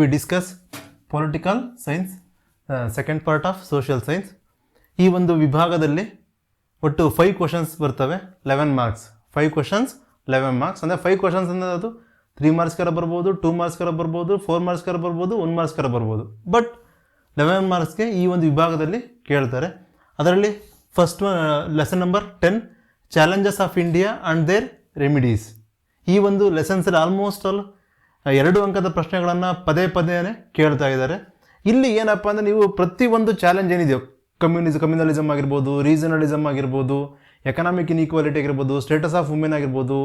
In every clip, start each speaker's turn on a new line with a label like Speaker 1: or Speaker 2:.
Speaker 1: We discuss political science second part of social science ಈ ಒಂದು ವಿಭಾಗದಲ್ಲಿ ಒಟ್ಟು ಫೈವ್ ಕ್ವಶನ್ಸ್ ಬರ್ತವೆ eleven marks five questions eleven marks ಅಂದರೆ ಫೈವ್ ಕ್ವಶನ್ಸ್ ಅಂದರೆ ಅದು ತ್ರೀ ಮಾರ್ಕ್ಸ್ಕರ ಬರ್ಬೋದು ಟೂ ಮಾರ್ಕ್ಸ್ಕರ ಬರ್ಬೋದು ಫೋರ್ ಮಾರ್ಕ್ಸ್ಕರ ಬರ್ಬೋದು ಒನ್ ಮಾರ್ಕ್ಸ್ಕರ ಬರ್ಬೋದು. ಬಟ್ ಲೆವೆನ್ ಮಾರ್ಕ್ಸ್ಗೆ ಈ ಒಂದು ವಿಭಾಗದಲ್ಲಿ ಕೇಳ್ತಾರೆ. ಅದರಲ್ಲಿ first lesson number ten challenges of India and their remedies ಈ ಒಂದು ಲೆಸನ್ಸಲ್ಲಿ ಆಲ್ಮೋಸ್ಟ್ ಆಲ್ ಎರಡು ಅಂಕದ ಪ್ರಶ್ನೆಗಳನ್ನು ಪದೇ ಪದೇನೆ ಕೇಳ್ತಾ ಇದ್ದಾರೆ. ಇಲ್ಲಿ ಏನಪ್ಪ ಅಂದರೆ ನೀವು ಪ್ರತಿಯೊಂದು ಚಾಲೆಂಜ್ ಏನಿದೆಯೋ ಕಮ್ಯುನಿಸ್ ಕಮ್ಯುನಲಿಸಮ್ ಆಗಿರ್ಬೋದು ರೀಜನಲಿಸಮ್ ಆಗಿರ್ಬೋದು ಎಕನಾಮಿಕ್ ಇನ್ಇಕ್ವಾಲಿಟಿ ಆಗಿರ್ಬೋದು ಸ್ಟೇಟಸ್ ಆಫ್ ವುಮೆನ್ ಆಗಿರ್ಬೋದು,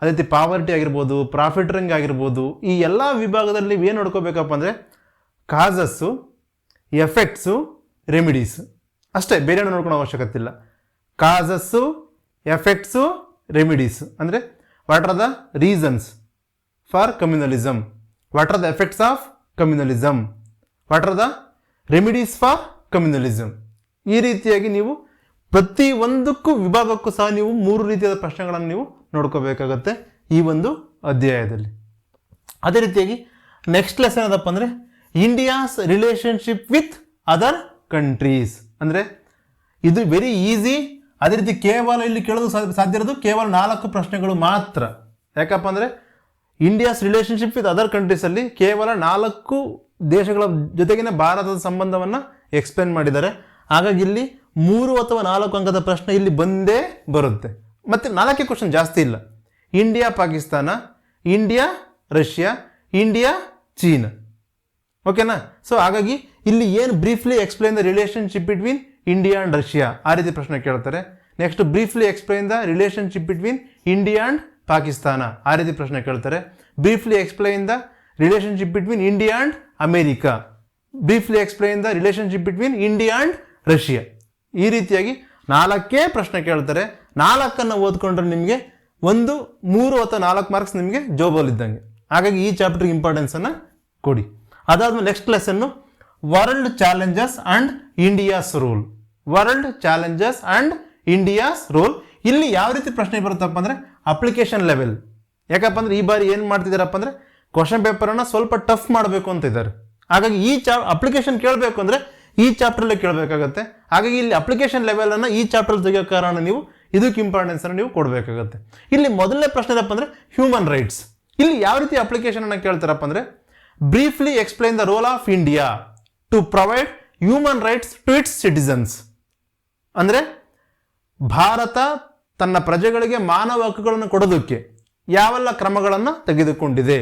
Speaker 1: ಅದೇ ರೀತಿ ಪಾವರ್ಟಿ ಆಗಿರ್ಬೋದು ಪ್ರಾಫಿಟ್ ರಂಗ್ ಆಗಿರ್ಬೋದು, ಈ ಎಲ್ಲ ವಿಭಾಗದಲ್ಲಿ ಏನು ನೋಡ್ಕೋಬೇಕಪ್ಪ ಅಂದರೆ ಕಾಸಸ್ಸು ಎಫೆಕ್ಟ್ಸು ರೆಮಿಡೀಸ್ ಅಷ್ಟೇ ಬೇರೆ ನೋಡ್ಕೊಳೋ ಅವಶ್ಯಕತೆ ಇಲ್ಲ. ಕಾಸಸ್ಸು ಎಫೆಕ್ಟ್ಸು ರೆಮಿಡೀಸ್ ಅಂದರೆ what are the reasons for communalism what are the effects of communalism what are the remedies for communalism ಈ ರೀತಿಯಾಗಿ ನೀವು ಪ್ರತಿ ಒಂದಕ್ಕೂ ವಿಭಾಗಕ್ಕೂ ಸಹ ನೀವು ಮೂರು ರೀತಿಯಾದ ಪ್ರಶ್ನೆಗಳನ್ನು ನೀವು ನೋಡ್ಕೋಬೇಕಾಗತ್ತೆ ಈ ಒಂದು ಅಧ್ಯಾಯದಲ್ಲಿ. ಅದೇ ರೀತಿಯಾಗಿ ನೆಕ್ಸ್ಟ್ ಲೆಸನ್ ಏನದಪ್ಪ ಅಂದರೆ India's relationship with other countries ಅಂದರೆ ಇದು ವೆರಿ ಈಸಿ ಅದೇ ರೀತಿ ಕೇವಲ ಇಲ್ಲಿ ಕೇಳೋದು ಸಾಧ್ಯ ಇರೋದು ಕೇವಲ ನಾಲ್ಕು ಪ್ರಶ್ನೆಗಳು ಮಾತ್ರ. ಯಾಕಪ್ಪ ಅಂದರೆ ಇಂಡಿಯಾಸ್ ರಿಲೇಷನ್ಶಿಪ್ ವಿತ್ ಅದರ್ ಕಂಟ್ರೀಸಲ್ಲಿ ಕೇವಲ ನಾಲ್ಕು ದೇಶಗಳ ಜೊತೆಗಿನ ಭಾರತದ ಸಂಬಂಧವನ್ನು ಎಕ್ಸ್ಪ್ಲೇನ್ ಮಾಡಿದ್ದಾರೆ. ಹಾಗಾಗಿ ಇಲ್ಲಿ ಮೂರು ಅಥವಾ ನಾಲ್ಕು ಅಂಕದ ಪ್ರಶ್ನೆ ಇಲ್ಲಿ ಬಂದೇ ಬರುತ್ತೆ. ಮತ್ತು ನಾಲ್ಕೇ ಕ್ವಶನ್ ಜಾಸ್ತಿ ಇಲ್ಲ. India Pakistan India Russia India China ಓಕೆನಾ ಸೊ ಹಾಗಾಗಿ ಇಲ್ಲಿ ಏನು briefly explain the relationship between India and Russia ಆ ರೀತಿ ಪ್ರಶ್ನೆ ಕೇಳ್ತಾರೆ. Next briefly explain the relationship between India and Pakistan, ಆ ರೀತಿ ಪ್ರಶ್ನೆ ಕೇಳ್ತಾರೆ. Briefly explain the relationship between India and America briefly explain the relationship between India and Russia ಈ ರೀತಿಯಾಗಿ ನಾಲ್ಕೇ ಪ್ರಶ್ನೆ ಕೇಳ್ತಾರೆ. ನಾಲ್ಕನ್ನು ಓದ್ಕೊಂಡ್ರೆ ನಿಮಗೆ ಒಂದು, ಮೂರು ಅಥವಾ ನಾಲ್ಕು ಮಾರ್ಕ್ಸ್ ನಿಮಗೆ ಜೋಬಲ್ ಇದ್ದಂಗೆ. ಹಾಗಾಗಿ ಈ ಚಾಪ್ಟರ್ಗೆ ಇಂಪಾರ್ಟೆನ್ಸನ್ನು ಕೊಡಿ. ಅದಾದ್ಮೇಲೆ next lesson world challenges and India's role world challenges and India's role ಇಲ್ಲಿ ಯಾವ ರೀತಿ ಪ್ರಶ್ನೆ ಬರುತ್ತಪ್ಪ ಅಂದರೆ ಅಪ್ಲಿಕೇಶನ್ ಲೆವೆಲ್. ಯಾಕಪ್ಪ ಅಂದ್ರೆ ಈ ಬಾರಿ ಏನು ಮಾಡ್ತಿದ್ದಾರಪ್ಪ ಅಂದರೆ ಕ್ವಶನ್ ಪೇಪರನ್ನು ಸ್ವಲ್ಪ ಟಫ್ ಮಾಡಬೇಕು ಅಂತ ಇದ್ದಾರೆ. ಹಾಗಾಗಿ ಈ ಚಾ ಅಪ್ಲಿಕೇಶನ್ ಕೇಳಬೇಕು ಅಂದರೆ ಈ ಚಾಪ್ಟ್ರಲ್ಲೇ ಕೇಳಬೇಕಾಗತ್ತೆ. ಹಾಗಾಗಿ ಇಲ್ಲಿ ಅಪ್ಲಿಕೇಶನ್ ಲೆವೆಲನ್ನು ಈ ಚಾಪ್ಟರ್ ತೆಗೆಯೋ ಕಾರಣ ನೀವು, ಇದಕ್ಕೆ ಇಂಪಾರ್ಟೆನ್ಸನ್ನು ನೀವು ಕೊಡಬೇಕಾಗತ್ತೆ. ಇಲ್ಲಿ ಮೊದಲನೇ ಪ್ರಶ್ನೆ ಏನಪ್ಪ ಅಂದರೆ ಹ್ಯೂಮನ್ ರೈಟ್ಸ್ ಇಲ್ಲಿ ಯಾವ ರೀತಿ ಅಪ್ಲಿಕೇಶನ್ ಅನ್ನು ಕೇಳ್ತಾರಪ್ಪ ಅಂದರೆ briefly explain the role of India to provide human rights to its citizens ಅಂದರೆ ಭಾರತ ತನ್ನ ಪ್ರಜೆಗಳಿಗೆ ಮಾನವ ಹಕ್ಕುಗಳನ್ನು ಕೊಡೋದಕ್ಕೆ ಯಾವೆಲ್ಲ ಕ್ರಮಗಳನ್ನು ತೆಗೆದುಕೊಂಡಿದೆ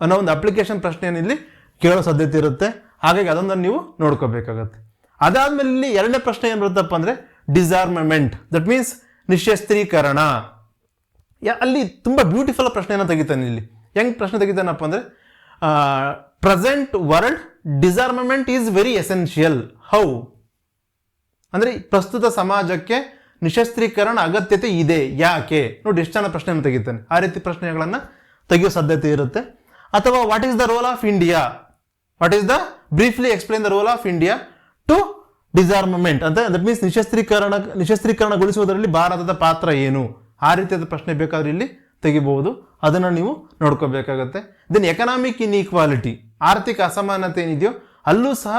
Speaker 1: ಅನ್ನೋ ಒಂದು ಅಪ್ಲಿಕೇಶನ್ ಪ್ರಶ್ನೆಯನ್ನು ಇಲ್ಲಿ ಕೇಳೋ ಸಾಧ್ಯತೆ ಇರುತ್ತೆ. ಹಾಗಾಗಿ ಅದೊಂದನ್ನು ನೀವು ನೋಡ್ಕೋಬೇಕಾಗತ್ತೆ. ಅದಾದಮೇಲೆ ಇಲ್ಲಿ ಎರಡನೇ ಪ್ರಶ್ನೆ ಏನು ಬರುತ್ತಪ್ಪ ಅಂದರೆ ಡಿಸಾರ್ಮಮೆಂಟ್ ದಟ್ ಮೀನ್ಸ್ ನಿಶಸ್ತ್ರೀಕರಣ ಅಲ್ಲಿ ತುಂಬ ಬ್ಯೂಟಿಫುಲ್ ಪ್ರಶ್ನೆಯನ್ನು ತೆಗಿತಾನೆ ಇಲ್ಲಿ. ಹೆಂಗೆ ಪ್ರಶ್ನೆ ತೆಗಿತಾನಪ್ಪ ಅಂದರೆ present world disarmament is very essential how ಅಂದರೆ ಪ್ರಸ್ತುತ ಸಮಾಜಕ್ಕೆ ನಿಶಸ್ತ್ರೀಕರಣ ಅಗತ್ಯತೆ ಇದೆ. ಯಾಕೆ? ನೋಡಿ ಎಷ್ಟು ಜನ ಪ್ರಶ್ನೆಯನ್ನು ತೆಗಿತಾನೆ. ಆ ರೀತಿ ಪ್ರಶ್ನೆಗಳನ್ನು ತೆಗೆಯೋ ಸಾಧ್ಯತೆ ಇರುತ್ತೆ. ಅಥವಾ what is the role of India what is the briefly explain the role of India to disarmament ಅಂತ ದಟ್ ಮೀನ್ಸ್ ನಿಶಸ್ತ್ರೀಕರಣ, ನಿಶಸ್ತ್ರೀಕರಣಗೊಳಿಸುವುದರಲ್ಲಿ ಭಾರತದ ಪಾತ್ರ ಏನು? ಆ ರೀತಿಯಾದ ಪ್ರಶ್ನೆ ಬೇಕಾದ್ರೆ ಇಲ್ಲಿ ತೆಗಿಬಹುದು. ಅದನ್ನು ನೀವು ನೋಡ್ಕೋಬೇಕಾಗತ್ತೆ. ದೆನ್ ಎಕನಾಮಿಕ್ ಇನ್ಇಕ್ವಾಲಿಟಿ ಆರ್ಥಿಕ ಅಸಮಾನತೆ ಏನಿದೆಯೋ, ಅಲ್ಲೂ ಸಹ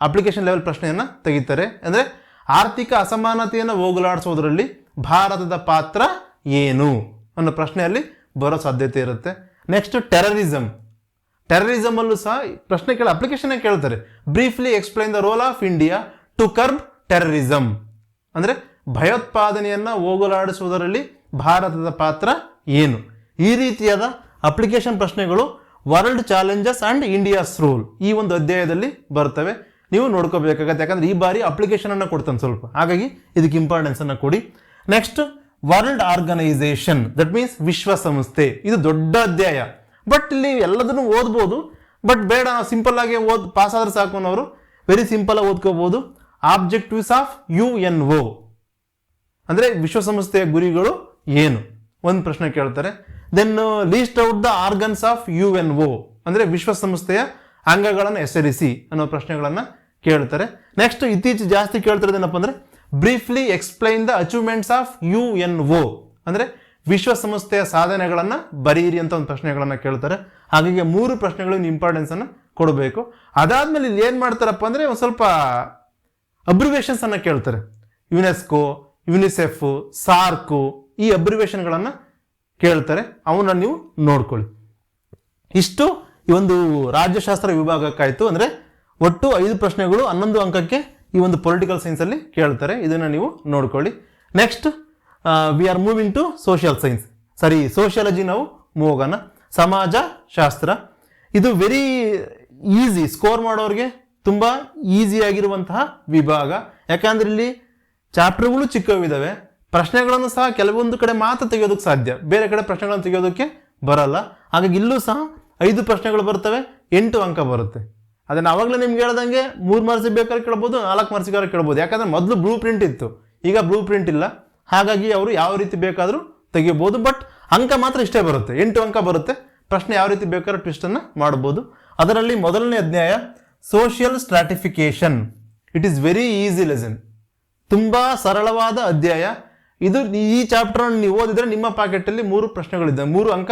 Speaker 1: ಅಪ್ಲಿಕೇಶನ್ ಲೆವೆಲ್ ಪ್ರಶ್ನೆಯನ್ನು ತೆಗಿತಾರೆ. ಅಂದರೆ ಆರ್ಥಿಕ ಅಸಮಾನತೆಯನ್ನು ಹೋಗಲಾಡಿಸೋದ್ರಲ್ಲಿ ಭಾರತದ ಪಾತ್ರ ಏನು ಅನ್ನೋ ಪ್ರಶ್ನೆಯಲ್ಲಿ ಬರೋ ಸಾಧ್ಯತೆ ಇರುತ್ತೆ. ನೆಕ್ಸ್ಟ್ ಟೆರರಿಸಮ್ ಟೆರರಿಸಮ್ ಅಲ್ಲೂ ಸಹ ಪ್ರಶ್ನೆ ಕೇಳ ಅಪ್ಲಿಕೇಶನ್ ಕೇಳ್ತಾರೆ. Briefly explain the role of India to curb terrorism ಅಂದರೆ ಭಯೋತ್ಪಾದನೆಯನ್ನು ಹೋಗಲಾಡಿಸುವುದರಲ್ಲಿ ಭಾರತದ ಪಾತ್ರ ಏನು? ಈ ರೀತಿಯಾದ ಅಪ್ಲಿಕೇಶನ್ ಪ್ರಶ್ನೆಗಳು world challenges and India's role ಈ ಒಂದು ಅಧ್ಯಾಯದಲ್ಲಿ ಬರ್ತವೆ. ನೀವು ನೋಡ್ಕೋಬೇಕಾಗತ್ತೆ. ಯಾಕಂದ್ರೆ ಈ ಬಾರಿ ಅಪ್ಲಿಕೇಶನ್ ಅನ್ನು ಕೊಡ್ತಾನೆ ಸ್ವಲ್ಪ. ಹಾಗಾಗಿ ಇದಕ್ಕೆ ಇಂಪಾರ್ಟೆನ್ಸ್ ಅನ್ನು ಕೊಡಿ. Next world organization that means ವಿಶ್ವಸಂಸ್ಥೆ. ಇದು ದೊಡ್ಡ ಅಧ್ಯಾಯ. ಬಟ್ ಇಲ್ಲಿ ಎಲ್ಲದನ್ನು ಓದ್ಬೋದು. ಬಟ್ ಬೇಡ, ನಾವು ಸಿಂಪಲ್ ಆಗಿ ಓದ್ ಪಾಸ್ ಆದ್ರೆ ಸಾಕು ಅನ್ನೋರು. ವೆರಿ ಸಿಂಪಲ್ ಆಗಿ ಓದ್ಕೋಬಹುದು objectives of U N O ಅಂದರೆ ವಿಶ್ವಸಂಸ್ಥೆಯ ಗುರಿಗಳು ಏನು? ಒಂದು ಪ್ರಶ್ನೆ ಕೇಳ್ತಾರೆ. Then list out the organs of U N O ಅಂದರೆ ವಿಶ್ವಸಂಸ್ಥೆಯ ಅಂಗಗಳನ್ನು ಹೆಸರಿಸಿ ಅನ್ನೋ ಪ್ರಶ್ನೆಗಳನ್ನು ಕೇಳ್ತಾರೆ. ನೆಕ್ಸ್ಟ್ ಇತ್ತೀಚೆ ಜಾಸ್ತಿ ಕೇಳ್ತಿರೋದೇನಪ್ಪ ಅಂದರೆ briefly explain the achievements of U N O ಅಂದರೆ ವಿಶ್ವಸಂಸ್ಥೆಯ ಸಾಧನೆಗಳನ್ನು ಬರೀರಿ ಅಂತ ಒಂದು ಪ್ರಶ್ನೆಗಳನ್ನು ಕೇಳ್ತಾರೆ. ಹಾಗಾಗಿ ಮೂರು ಪ್ರಶ್ನೆಗಳಿಗೆ ಇಂಪಾರ್ಟೆನ್ಸನ್ನು ಕೊಡಬೇಕು. ಅದಾದ್ಮೇಲೆ ಇಲ್ಲಿ ಏನು ಮಾಡ್ತಾರಪ್ಪ ಅಂದರೆ ಒಂದು ಸ್ವಲ್ಪ ಅಬ್ರಿವೇಷನ್ಸನ್ನು ಕೇಳ್ತಾರೆ. ಯುನೆಸ್ಕೋ ಯುನಿಸೆಫ್ ಸಾರ್ಕು ಈ ಅಬ್ರಿವೇಷನ್ಗಳನ್ನು ಕೇಳ್ತಾರೆ. ಅವನ್ನ ನೀವು ನೋಡ್ಕೊಳ್ಳಿ. ಇಷ್ಟು ಈ ಒಂದು ರಾಜ್ಯಶಾಸ್ತ್ರ ವಿಭಾಗಕ್ಕಾಯಿತು ಅಂದರೆ ಒಟ್ಟು ಐದು ಪ್ರಶ್ನೆಗಳು ಹನ್ನೊಂದು ಅಂಕಕ್ಕೆ ಈ ಒಂದು ಪೊಲಿಟಿಕಲ್ ಸೈನ್ಸಲ್ಲಿ ಕೇಳ್ತಾರೆ. ಇದನ್ನು ನೀವು ನೋಡ್ಕೊಳ್ಳಿ. Next we are moving to social science ಸರಿ ಸೋಷಿಯಾಲಜಿ ನಾವು ಹೋಗೋಣ ಸಮಾಜ ಶಾಸ್ತ್ರ. ಇದು ವೆರಿ ಈಸಿ ಸ್ಕೋರ್ ಮಾಡೋರಿಗೆ ತುಂಬ ಈಸಿಯಾಗಿರುವಂತಹ ವಿಭಾಗ. ಯಾಕಂದ್ರೆ ಇಲ್ಲಿ ಚಾಪ್ಟರ್ಗಳು ಚಿಕ್ಕವಿದ್ದಾವೆ ಪ್ರಶ್ನೆಗಳನ್ನು ಸಹ ಕೆಲವೊಂದು ಕಡೆ ಮಾತ್ರ ತೆಗೆಯೋದಕ್ಕೆ ಸಾಧ್ಯ. ಬೇರೆ ಕಡೆ ಪ್ರಶ್ನೆಗಳನ್ನು ತೆಗೆಯೋದಕ್ಕೆ ಬರಲ್ಲ. ಹಾಗಾಗಿ ಇಲ್ಲೂ ಸಹ ಐದು ಪ್ರಶ್ನೆಗಳು ಬರ್ತವೆ, ಎಂಟು ಅಂಕ ಬರುತ್ತೆ. ಅದನ್ನು ಅವಾಗಲೇ ನಿಮ್ಗೆ ಹೇಳ್ದಂಗೆ ಮೂರು ಮಾರ್ಸಿಗೆ ಬೇಕಾದ್ರೆ ಕೇಳ್ಬೋದು, ನಾಲ್ಕು ಮಾರ್ಕ್ಸಿಗಾದ್ರೆ ಕೇಳ್ಬೋದು. ಯಾಕಂದ್ರೆ ಮೊದಲು ಬ್ಲೂ ಪ್ರಿಂಟ್ ಇತ್ತು. ಈಗ ಬ್ಲೂ ಪ್ರಿಂಟ್ ಇಲ್ಲ. ಹಾಗಾಗಿ ಅವರು ಯಾವ ರೀತಿ ಬೇಕಾದರೂ ತೆಗಿಬೋದು. ಬಟ್ ಅಂಕ ಮಾತ್ರ ಇಷ್ಟೇ ಬರುತ್ತೆ. ಎಂಟು ಅಂಕ ಬರುತ್ತೆ. ಪ್ರಶ್ನೆ ಯಾವ ರೀತಿ ಬೇಕಾದ್ರೂ ಟ್ವಿಸ್ಟನ್ನು ಮಾಡ್ಬೋದು. ಅದರಲ್ಲಿ ಮೊದಲನೇ ಅಧ್ಯಾಯ social stratification it is very easy lesson ತುಂಬ ಸರಳವಾದ ಅಧ್ಯಾಯ. ಇದು ಈ ಚಾಪ್ಟರ್ ನೀವು ಓದಿದ್ರೆ ನಿಮ್ಮ ಪಾಕೆಟಲ್ಲಿ ಮೂರು ಪ್ರಶ್ನೆಗಳಿದ್ದ ಮೂರು ಅಂಕ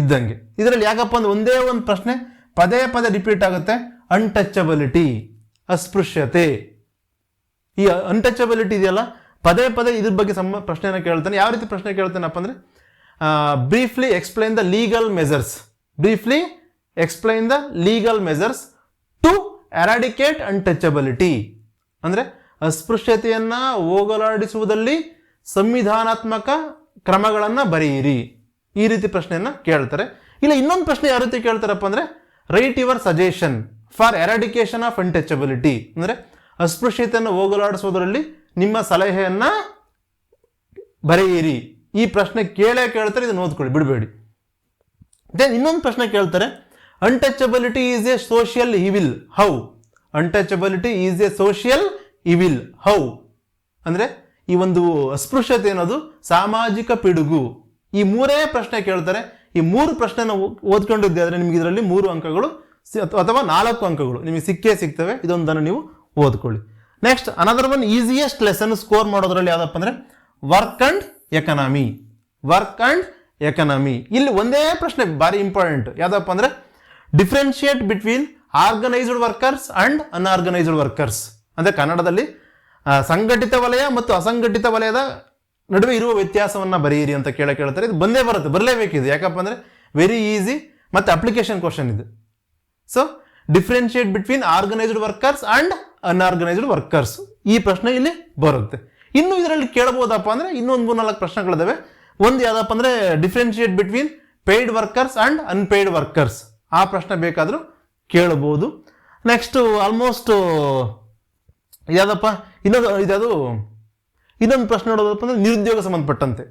Speaker 1: ಇದ್ದಂಗೆ. ಇದರಲ್ಲಿ ಯಾಕಪ್ಪ ಅಂದ್ರೆ ಒಂದೇ ಒಂದು ಪ್ರಶ್ನೆ ಪದೇ ಪದೇ ರಿಪೀಟ್ ಆಗುತ್ತೆ. ಅನ್ಟಚಬಿಲಿಟಿ ಅಸ್ಪೃಶ್ಯತೆ. ಈ ಅನ್ಟಚಬಿಲಿಟಿ ಇದೆಯಲ್ಲ? ಪದೇ ಪದೇ ಇದ್ರ ಬಗ್ಗೆ ಸಮ ಪ್ರಶ್ನೆನ ಕೇಳ್ತಾನೆ. ಯಾವ ರೀತಿ ಪ್ರಶ್ನೆ ಕೇಳ್ತಾನಪ್ಪ ಅಂದರೆ briefly explain the legal measures briefly explain the legal measures to eradicate untouchability ಅಂದರೆ ಅಸ್ಪೃಶ್ಯತೆಯನ್ನು ಹೋಗಲಾಡಿಸುವುದಲ್ಲಿ ಸಂವಿಧಾನಾತ್ಮಕ ಕ್ರಮಗಳನ್ನು ಬರೆಯಿರಿ. ಈ ರೀತಿ ಪ್ರಶ್ನೆಯನ್ನು ಕೇಳ್ತಾರೆ. ಇಲ್ಲ, ಇನ್ನೊಂದು ಪ್ರಶ್ನೆ ಯಾವ ರೀತಿ ಕೇಳ್ತಾರಪ್ಪ ಅಂದರೆ write your suggestion for eradication of untouchability ಅಂದರೆ ಅಸ್ಪೃಶ್ಯತೆಯನ್ನು ಹೋಗಲಾಡಿಸೋದ್ರಲ್ಲಿ ನಿಮ್ಮ ಸಲಹೆಯನ್ನು ಬರೆಯಿರಿ. ಈ ಪ್ರಶ್ನೆ ಕೇಳೇ ಕೇಳ್ತಾರೆ, ಇದನ್ನು ಓದ್ಕೊಳ್ಳಿ, ಬಿಡಬೇಡಿ. ದೆನ್ ಇನ್ನೊಂದು ಪ್ರಶ್ನೆ ಕೇಳ್ತಾರೆ untouchability is a social evil how untouchability is a social evil how ಅಂದರೆ ಈ ಒಂದು ಅಸ್ಪೃಶ್ಯತೆ ಅನ್ನೋದು ಸಾಮಾಜಿಕ ಪಿಡುಗು. ಈ ಮೂರೇ ಪ್ರಶ್ನೆ ಕೇಳ್ತಾರೆ. ಈ ಮೂರು ಪ್ರಶ್ನೆನ ಓದ್ಕೊಂಡಿದ್ದೆ, ಆದರೆ ನಿಮ್ಗೆ ಇದರಲ್ಲಿ ಮೂರು ಅಂಕಗಳು ಅಥವಾ- ನಾಲ್ಕು ಅಂಕಗಳು ನಿಮಗೆ ಸಿಕ್ಕೇ ಸಿಗ್ತವೆ. ಇದೊಂದನ್ನು ನೀವು ಓದ್ಕೊಳ್ಳಿ. Next another one easiest lesson score ಮಾಡೋದ್ರಲ್ಲಿ ಯಾವುದಪ್ಪ ಅಂದ್ರೆ work and economy work and economy ಇಲ್ಲಿ ಒಂದೇ ಪ್ರಶ್ನೆ ಭಾರಿ ಇಂಪಾರ್ಟೆಂಟ್ ಯಾವುದಪ್ಪ ಅಂದ್ರೆ differentiate between organised workers and unorganised workers ಅಂದ್ರೆ ಕನ್ನಡದಲ್ಲಿ ಸಂಘಟಿತ ವಲಯ ಮತ್ತು ಅಸಂಘಟಿತ ವಲಯದ ನಡುವೆ ಇರುವ ವ್ಯತ್ಯಾಸವನ್ನು ಬರೆಯಿರಿ ಅಂತ ಕೇಳ ಕೇಳ್ತಾರೆ. ಇದು ಬಂದೇ ಬರುತ್ತೆ. ಬರಲೇಬೇಕಿದೆ. ಯಾಕಪ್ಪ ಅಂದ್ರೆ ವೆರಿ ಈಸಿ ಮತ್ತೆ ಅಪ್ಲಿಕೇಶನ್ ಕ್ವಶನ್ ಇದು. So differentiate between organised workers and unorganised workers ಈ ಪ್ರಶ್ನೆ ಇಲ್ಲಿ ಬರುತ್ತೆ. ಇನ್ನು ಇದರಲ್ಲಿ ಕೇಳಬಹುದಪ್ಪ ಅಂದ್ರೆ ಇನ್ನೊಂದು ಮೂರು ನಾಲ್ಕು ಪ್ರಶ್ನೆಗಳಿದಾವೆ. ಒಂದು ಯಾವ್ದಪ್ಪ ಅಂದ್ರೆ differentiate between paid workers and unpaid workers ಆ ಪ್ರಶ್ನೆ ಬೇಕಾದರೂ ಕೇಳಬಹುದು ನೆಕ್ಸ್ಟ್ ಆಲ್ಮೋಸ್ಟ್ ಯಾವ್ದಪ್ಪ? ಇನ್ನೊಂದು, ಇದ್ಯಾವುದು? ಇನ್ನೊಂದು ಪ್ರಶ್ನೆ ನೋಡೋದಪ್ಪ ಅಂದ್ರೆ ನಿರುದ್ಯೋಗ ಸಂಬಂಧಪಟ್ಟಂತೆ.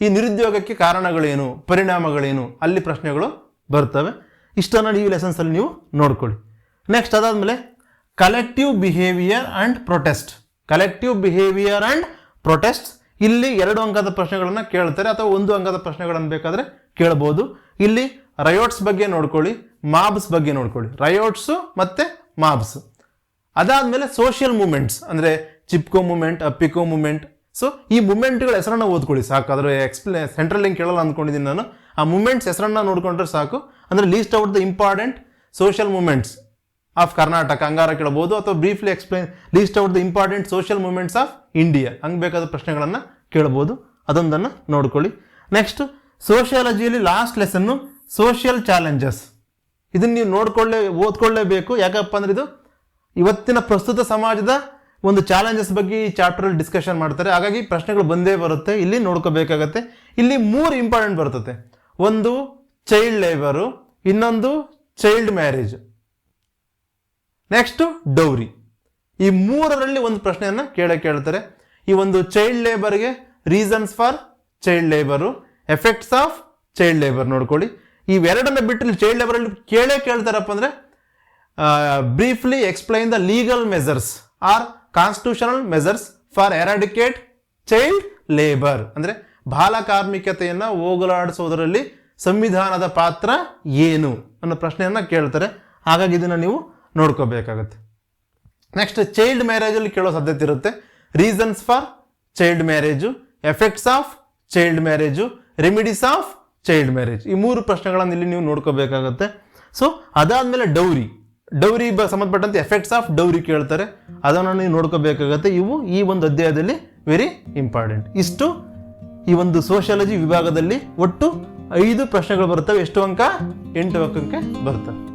Speaker 1: ಈ ನಿರುದ್ಯೋಗಕ್ಕೆ ಕಾರಣಗಳೇನು? ಪರಿಣಾಮಗಳೇನು? ಅಲ್ಲಿ ಪ್ರಶ್ನೆಗಳು ಬರ್ತವೆ. ಇಷ್ಟನ್ನು ಈ ಲೆಸನ್ಸಲ್ಲಿ ನೀವು ನೋಡ್ಕೊಳ್ಳಿ. ನೆಕ್ಸ್ಟ್ ಅದಾದಮೇಲೆ collective behaviour and protest collective behaviour and protest ಇಲ್ಲಿ ಎರಡು ಅಂಕದ ಪ್ರಶ್ನೆಗಳನ್ನು ಕೇಳ್ತಾರೆ ಅಥವಾ ಒಂದು ಅಂಕದ ಪ್ರಶ್ನೆಗಳನ್ನು ಬೇಕಾದರೆ ಕೇಳ್ಬೋದು. ಇಲ್ಲಿ ರಯೋಟ್ಸ್ ಬಗ್ಗೆ ನೋಡ್ಕೊಳ್ಳಿ ಮಾಬ್ಸ್ ಬಗ್ಗೆ ನೋಡ್ಕೊಳ್ಳಿ. ರಯೋಟ್ಸು ಮತ್ತು ಮಾಬ್ಸ್ ಅದಾದಮೇಲೆ ಸೋಷಿಯಲ್ ಮೂಮೆಂಟ್ಸ್ ಅಂದರೆ Chipko movement Appiko movement so ಈ ಮೂಮೆಂಟ್ಗಳ ಹೆಸರನ್ನು ಓದ್ಕೊಳ್ಳಿ ಸಾಕು. ಅದರ ಎಕ್ಸ್ಪ್ಲೇ ಸೆಂಟ್ರಲ್ ಲಿಂಕ್ ಕೇಳಲ್ಲ ಅಂದ್ಕೊಂಡಿದ್ದೀನಿ ನಾನು. ಆ ಮೂಮೆಂಟ್ಸ್ ಹೆಸರನ್ನು ನೋಡ್ಕೊಂಡ್ರೆ ಸಾಕು. ಅಂದ್ರೆ list out the important social movements of Karnataka ಅಂಗಾರ ಕೇಳಬಹುದು ಅಥವಾ briefly explain list out the important social movements of India ಹಂಗೆ ಬೇಕಾದ ಪ್ರಶ್ನೆಗಳನ್ನು ಕೇಳಬಹುದು ಅದೊಂದನ್ನು ನೋಡ್ಕೊಳ್ಳಿ. ನೆಕ್ಸ್ಟ್ ಸೋಷಿಯಾಲಜಿಯಲ್ಲಿ ಲಾಸ್ಟ್ ಲೆಸನ್ನು ಸೋಷಿಯಲ್ ಚಾಲೆಂಜಸ್ ಇದನ್ನ ನೀವು ನೋಡ್ಕೊಳ್ಳೇ, ಓದ್ಕೊಳ್ಳೇಬೇಕು. ಯಾಕಪ್ಪ ಅಂದ್ರೆ ಇದು ಇವತ್ತಿನ ಪ್ರಸ್ತುತ ಸಮಾಜದ ಒಂದು ಚಾಲೆಂಜಸ್ ಬಗ್ಗೆ ಈ ಚಾಪ್ಟರಲ್ಲಿ ಡಿಸ್ಕಷನ್ ಮಾಡ್ತಾರೆ. ಹಾಗಾಗಿ ಪ್ರಶ್ನೆಗಳು ಬಂದೇ ಬರುತ್ತೆ. ಇಲ್ಲಿ ನೋಡ್ಕೋಬೇಕಾಗತ್ತೆ. ಇಲ್ಲಿ ಮೂರು ಇಂಪಾರ್ಟೆಂಟ್ ಬರ್ತದೆ. ಒಂದು ಚೈಲ್ಡ್ ಲೇಬರು ಇನ್ನೊಂದು ಚೈಲ್ಡ್ ಮ್ಯಾರೇಜ್ ನೆಕ್ಸ್ಟ್ ಡೌರಿ ಈ ಮೂರರಲ್ಲಿ ಒಂದು ಪ್ರಶ್ನೆಯನ್ನು ಕೇಳೇ ಕೇಳ್ತಾರೆ. ಈ ಒಂದು child ಲೇಬರ್ಗೆ reasons for child labour effects of child labour ನೋಡ್ಕೊಳ್ಳಿ. ಇವೆರಡನ್ನ ಬಿಟ್ಟು ಚೈಲ್ಡ್ ಲೇಬರಲ್ಲಿ ಕೇಳೇ ಕೇಳ್ತಾರಪ್ಪ ಅಂದ್ರೆ briefly explain the legal measures or constitutional measures for eradicate child labour ಅಂದ್ರೆ ಬಾಲ ಕಾರ್ಮಿಕತೆಯನ್ನ ಹೋಗಲಾಡಿಸೋದರಲ್ಲಿ ಸಂವಿಧಾನದ ಪಾತ್ರ ಏನು ಅನ್ನೋ ಪ್ರಶ್ನೆಯನ್ನ ಕೇಳ್ತಾರೆ. ಹಾಗಾಗಿ ಇದನ್ನ ನೀವು ನೋಡ್ಕೋಬೇಕಾಗತ್ತೆ. ನೆಕ್ಸ್ಟ್ ಚೈಲ್ಡ್ ಮ್ಯಾರೇಜಲ್ಲಿ ಕೇಳೋ ಸಾಧ್ಯತೆ ಇರುತ್ತೆ. Reasons for child marriage effects of child marriage remedies of child marriage ಈ ಮೂರು ಪ್ರಶ್ನೆಗಳನ್ನು ಇಲ್ಲಿ ನೀವು ನೋಡ್ಕೋಬೇಕಾಗತ್ತೆ. ಸೊ ಅದಾದಮೇಲೆ ಡೌರಿ ಡೌರಿ ಬ ಸಂಬಂಧಪಟ್ಟಂತೆ ಎಫೆಕ್ಟ್ಸ್ ಆಫ್ ಡೌರಿ ಕೇಳ್ತಾರೆ. ಅದನ್ನು ನೀವು ನೋಡ್ಕೋಬೇಕಾಗತ್ತೆ. ಇವು ಈ ಒಂದು ಅಧ್ಯಾಯದಲ್ಲಿ ವೆರಿ ಇಂಪಾರ್ಟೆಂಟ್ ಇಷ್ಟು ಈ ಒಂದು ಸೋಷಿಯಾಲಜಿ ವಿಭಾಗದಲ್ಲಿ ಒಟ್ಟು ಐದು ಪ್ರಶ್ನೆಗಳು ಬರ್ತವೆ ಎಷ್ಟು ಅಂಕ? ಎಂಟು ಅಂಕಕ್ಕೆ ಬರ್ತವೆ